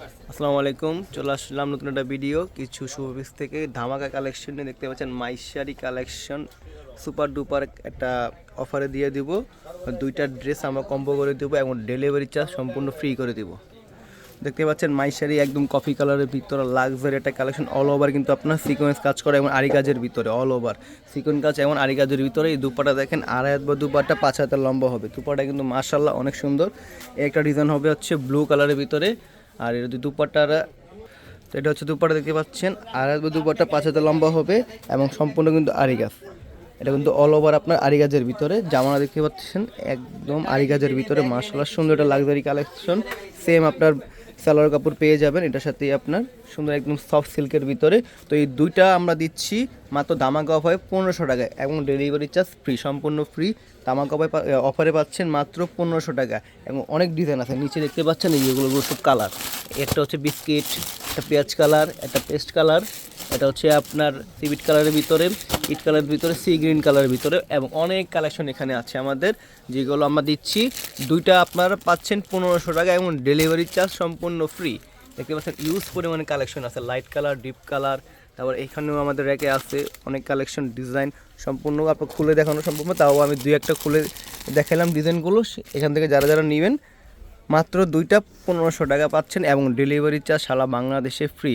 আসসালামু আলাইকুম, চলে আসলাম নতুন একটা ভিডিও কিছু শুভবিস থেকে ধামাকা কালেকশন নিয়ে দেখতে পাচ্ছেন, মাইশারি কালেকশন সুপার ডুপার একটা অফারে দিয়ে দিব। দুইটা ড্রেস আমরা কম্বো করে দেবো এবং ডেলিভারি চার্জ সম্পূর্ণ ফ্রি করে দিব। দেখতে পাচ্ছেন, মাইশারি একদম কফি কালারের ভিতরে লাক্সারি একটা কালেকশন অল ওভার কিন্তু আপনার সিকোয়েন্স কাজ করে এবং আরি কাজের ভিতরে অল ওভার সিকোয়েন্স কাজ এবং আরি কাজের ভিতরে, এই দুপাটা দেখেন আড়াই হাত বা দুপাটা পাঁচ হাতের লম্বা হবে। দুপাটা কিন্তু মার্শাল্লাহ অনেক সুন্দর। একটা ডিজাইন হবে হচ্ছে ব্লু কালারের ভিতরে। আর এটা দুপাটার তো এটা হচ্ছে দুপাটা দেখতে পাচ্ছেন। আর হাত বা দুপাটা পাঁচ হাতে লম্বা হবে এবং সম্পূর্ণ কিন্তু আরি গাছ। এটা কিন্তু অল ওভার আপনার আরি গাজের ভিতরে। জামানা দেখতে পাচ্ছেন, একদম আরি গাজের ভিতরে। মার্শাল্লাহ সুন্দর একটা লাক্সারি কালেকশন সেম আপনার সালোয়ার কাপড় পেয়ে যাবেন। এটার সাথে আপনার সুন্দর একদম সফট সিল্কের ভিতরে। তো এই দুইটা আমরা দিচ্ছি মাত্র দামাকা অফ হয় পনেরোশো টাকায় এবং ডেলিভারি চার্জ ফ্রি সম্পূর্ণ ফ্রি দামাকা অফারে পাচ্ছেন মাত্র পনেরোশো টাকা এবং অনেক ডিজাইন আছে। নিচে দেখতে পাচ্ছেন এই যেগুলো সব কালার একটা হচ্ছে বিস্কিট একটা পেঁয়াজ কালার একটা পেস্ট কালার এটা হচ্ছে আপনার সিভিট কালারের ভিতরে ইট কালারের ভিতরে সি গ্রিন কালারের ভিতরে এবং অনেক কালেকশন এখানে আছে আমাদের যেগুলো আমরা দিচ্ছি। দুইটা আপনারা পাচ্ছেন পনেরোশো টাকা এবং ডেলিভারি চার্জ সম্পূর্ণ ফ্রি। দেখতে পাচ্ছেন ইউজ পরিমাণে কালেকশন আছে লাইট কালার ডিপ কালার তারপর এখানেও আমাদের র্যাকে আছে অনেক কালেকশন ডিজাইন সম্পূর্ণ আপনার খুলে দেখানো না, তাও আমি দুই একটা খুলে দেখালাম ডিজাইনগুলো এখান থেকে যারা যারা নেবেন মাত্র দুইটা পনেরোশো টাকা পাচ্ছেন এবং ডেলিভারি চার্জ সারা বাংলাদেশে ফ্রি